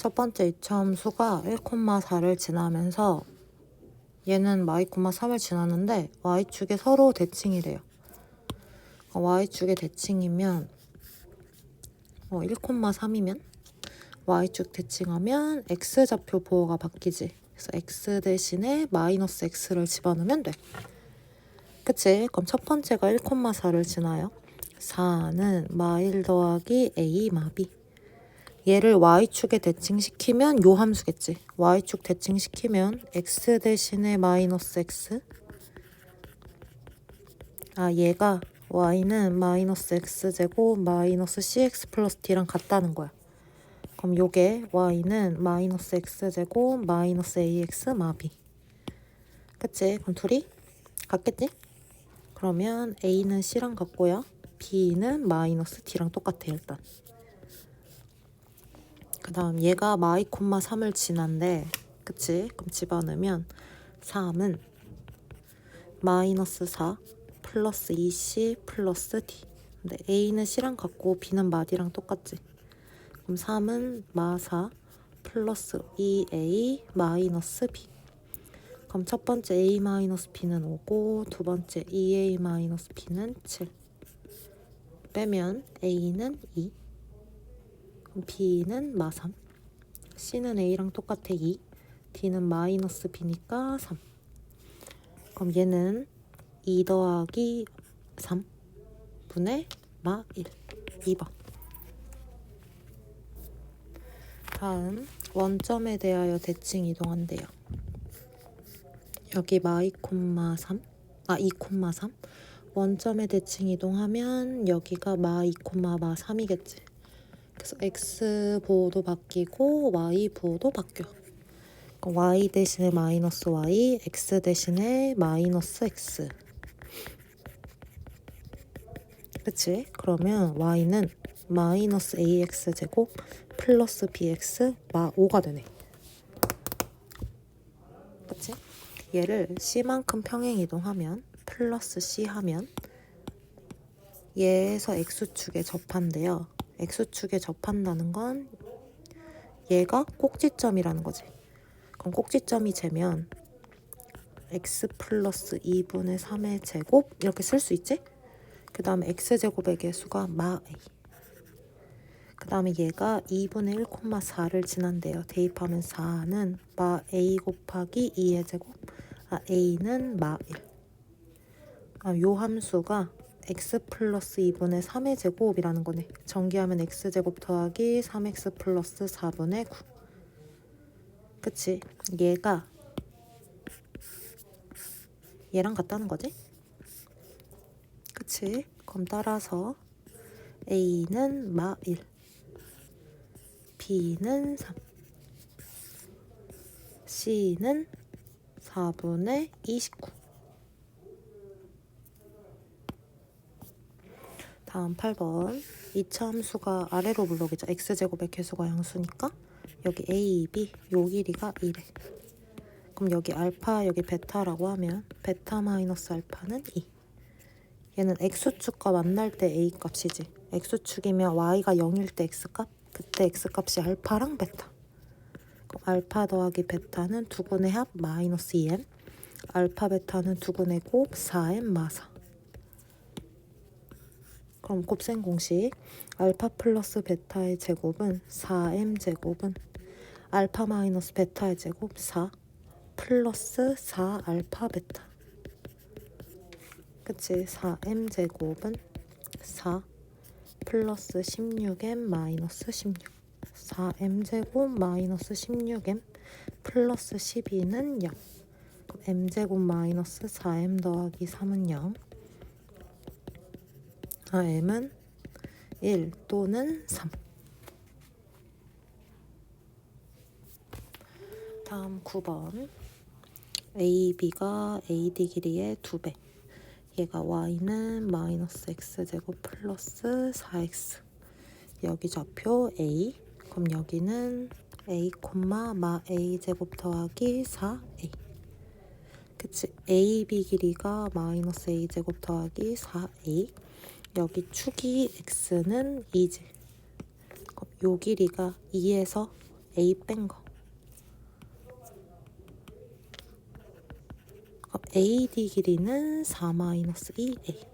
첫 번째 이차함수가 1,4를 지나면서 얘는 y,3을 지났는데 y축에 서로 대칭이래요. 어, y축에 대칭이면 어, 1,3이면 y축 대칭하면 x좌표 보호가 바뀌지. 그래서 x 대신에 마이너스 x를 집어넣으면 돼. 그치? 그럼 첫 번째가 1,4를 지나요. 4는 마1 더하기 a 마b. 얘를 y축에 대칭시키면 요 함수겠지. y축 대칭시키면 x 대신에 마이너스 x. 아 얘가 y는 마이너스 x제곱 마이너스 cx 플러스 d랑 같다는 거야. 그럼 요게 y는 마이너스 x제곱 마이너스 ax 마b. 그치? 그럼 둘이 같겠지? 그러면 a는 c랑 같고요. b는 마이너스 d랑 똑같아 일단. 그 다음 얘가 마이 콤마 3을 지난데 그치? 그럼 집어넣으면 3은 마이너스 4 플러스 2c 플러스 d 근데 a는 c랑 같고 b는 마디랑 똑같지. 그럼 3은 마4 플러스 2a 마이너스 b. 그럼 첫 번째 a 마이너스 b는 5고 두 번째 2a 마이너스 b는 7 빼면 a는 2 그럼 B는 마3 C는 A랑 똑같아 2 D는 마이너스 B니까 3 그럼 얘는 2 더하기 3 분의 마1 2번. 다음 원점에 대하여 대칭 이동한대요. 여기 마이 콤마 3 아, 2 콤마 3 원점에 대칭 이동하면 여기가 마2 콤마 마 3이겠지 그래서 x 보호도 바뀌고 y 보호도 바뀌어. y 대신에 마이너스 y, x 대신에 마이너스 x. 그치? 그러면 y는 마이너스 ax 제곱 플러스 bx 마 5가 되네. 그치? 얘를 c만큼 평행 이동하면 플러스 c 하면 얘에서 x축에 접한대요. X축에 접한다는 건 얘가 꼭지점이라는 거지. 그럼 꼭지점이 재면 x 플러스 2분의 3의 제곱 이렇게 쓸 수 있지? 그 다음에 x제곱의 개수가 마 a. 그 다음에 얘가 2분의 1,4를 지난대요. 대입하면 4는 마 a 곱하기 2의 제곱. 아, a는 마 1. 아, 요 함수가 x 플러스 2분의 3의 제곱이라는 거네. 전기하면 x제곱 더하기 3x 플러스 4분의 9. 그치? 얘가 얘랑 같다는 거지? 그치? 그럼 따라서 a는 마 1, b는 3, c는 4분의 29. 다음 8번. 2차 함수가 아래로 물러오죠. X제곱의 개수가 양수니까 여기 a, b 요 길이가 1래. 그럼 여기 알파 여기 베타라고 하면 베타 마이너스 알파는 2 얘는 x축과 만날 때 a 값이지. X축이면 y가 0일 때 x값 그때 x값이 알파랑 베타. 그럼 알파 더하기 베타는 두근의 합 마이너스 2m 알파 베타는 두근의 곱 4m 마사 그럼 곱셈 공식. 알파 플러스 베타의 제곱은 4m 제곱은 알파 마이너스 베타의 제곱 4 플러스 4 알파 베타. 그치? 4m 제곱은 4 플러스 16m 마이너스 16 4m 제곱 마이너스 16m 플러스 12는 0 m 제곱 마이너스 4m 더하기 3은 0 아, m은 1 또는 3. 다음 9번. AB가 AD 길이의 2배. 얘가 y는 마이너스 x제곱 플러스 4x. 여기 좌표 a. 그럼 여기는 a, 마 a제곱 더하기 4a. 그치? AB 길이가 마이너스 a제곱 더하기 4a. 여기 축이 x는 2지. 요 길이가 2에서 a 뺀 거. 그럼 AD 길이는 4 마이너스 2A.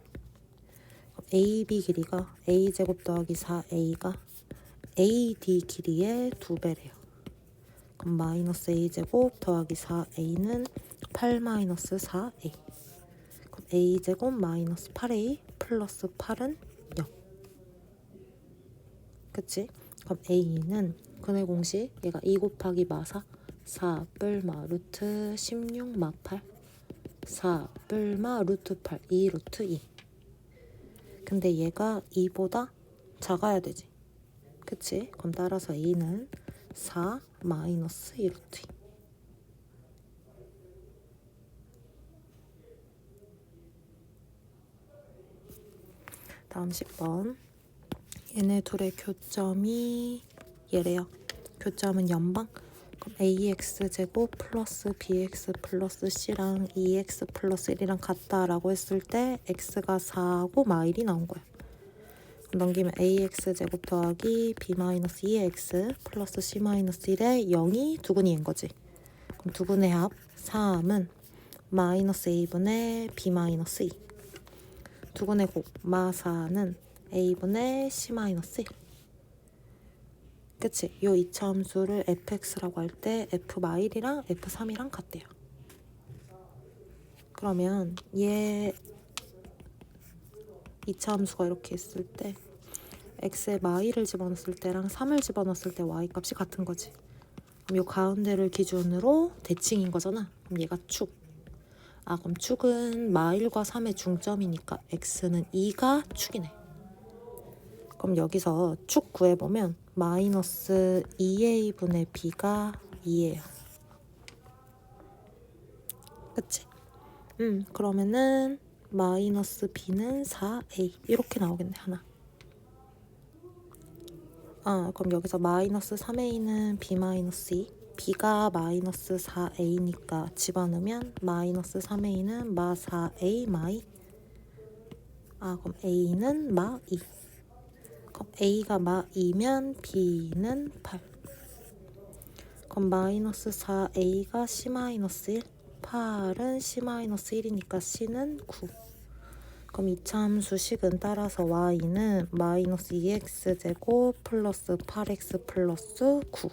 그럼 AB 길이가 A 제곱 더하기 4A가 AD 길이의 두 배래요. 그럼 마이너스 A 제곱 더하기 4A는 8 마이너스 4A. 그럼 A 제곱 마이너스 8A 플러스 8은 0. 그치? 그럼 A는 근의 공식 얘가 2 곱하기 마사 4 뿔마 루트 16 마 8 4 뿔마 루트 8 2 루트 2 근데 얘가 2보다 작아야 되지 그치? 그럼 따라서 A는 4 마이너스 2 루트 2 다음 10번 얘네 둘의 교점이 얘래요. 교점은 연방. 그럼 ax 제곱 플러스 bx 플러스 c랑 2x 플러스 1이랑 같다라고 했을 때 x가 4하고 마일이 나온. 그럼 넘기면 ax 제곱 더하기 b 마이너스 2x 플러스 c 마이너스 1에 0이 두근이인 거지. 그럼 두근의 합 3은 마이너스 a분의 b 마이너스 2. 두근의 곱 마사는 a분의 c 마이너스 1. 그치? 요 이차함수를 fx라고 할 때 f 마일이랑 f3이랑 같대요. 그러면 얘 이차함수가 이렇게 있을 때 x에 마일을 집어넣었을 때랑 3을 집어넣었을 때 y 값이 같은 거지. 그럼 요 가운데를 기준으로 대칭인 거잖아. 그럼 얘가 축. 아 그럼 축은 마일과 3의 중점이니까 x는 2가 축이네. 그럼 여기서 축 구해보면 마이너스 2a분의 b가 2예요. 그치? 음 그러면은 마이너스 b는 4a 이렇게 나오겠네 하나. 아 그럼 여기서 마이너스 3a는 b 마이너스 2 b가 마이너스 4a니까 집어넣으면 마이너스 3a는 마 4a 마이 아 그럼 a는 마 2. 그럼 A가 마 2면 B는 8. 그럼 마이너스 4A가 C 마이너스 1. 8은 C 마이너스 1이니까 C는 9. 그럼 이차 함수 식은 따라서 Y는 마이너스 2X 제곱 플러스 8X 플러스 9.